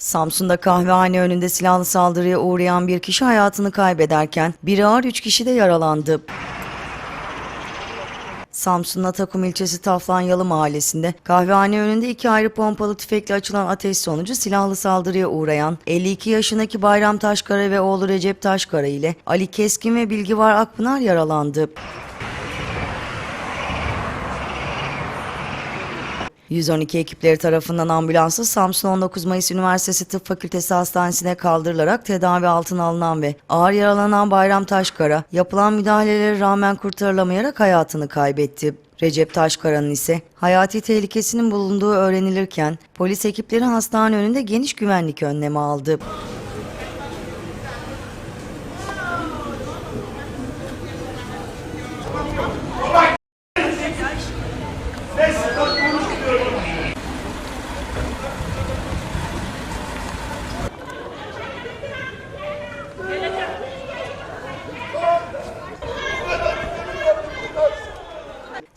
Samsun'da kahvehane önünde silahlı saldırıya uğrayan bir kişi hayatını kaybederken biri ağır 3 kişi de yaralandı. Samsun'un Atakum ilçesi Taflanyalı mahallesinde kahvehane önünde iki ayrı pompalı tüfekle açılan ateş sonucu silahlı saldırıya uğrayan 52 yaşındaki Bayram Taşkara ve oğlu Recep Taşkara ile Ali Keskin ve Bilgivar Akpınar yaralandı. 112 ekipleri tarafından ambulanslı Samsun 19 Mayıs Üniversitesi Tıp Fakültesi Hastanesi'ne kaldırılarak tedavi altına alınan ve ağır yaralanan Bayram Taşkara yapılan müdahalelere rağmen kurtarılamayarak hayatını kaybetti. Recep Taşkara'nın ise hayati tehlikesinin bulunduğu öğrenilirken polis ekipleri hastane önünde geniş güvenlik önlemi aldı.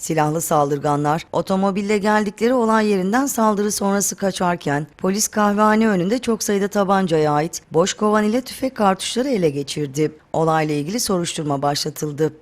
Silahlı saldırganlar otomobille geldikleri olay yerinden saldırı sonrası kaçarken polis kahvehane önünde çok sayıda tabancaya ait boş kovan ile tüfek kartuşları ele geçirdi. Olayla ilgili soruşturma başlatıldı.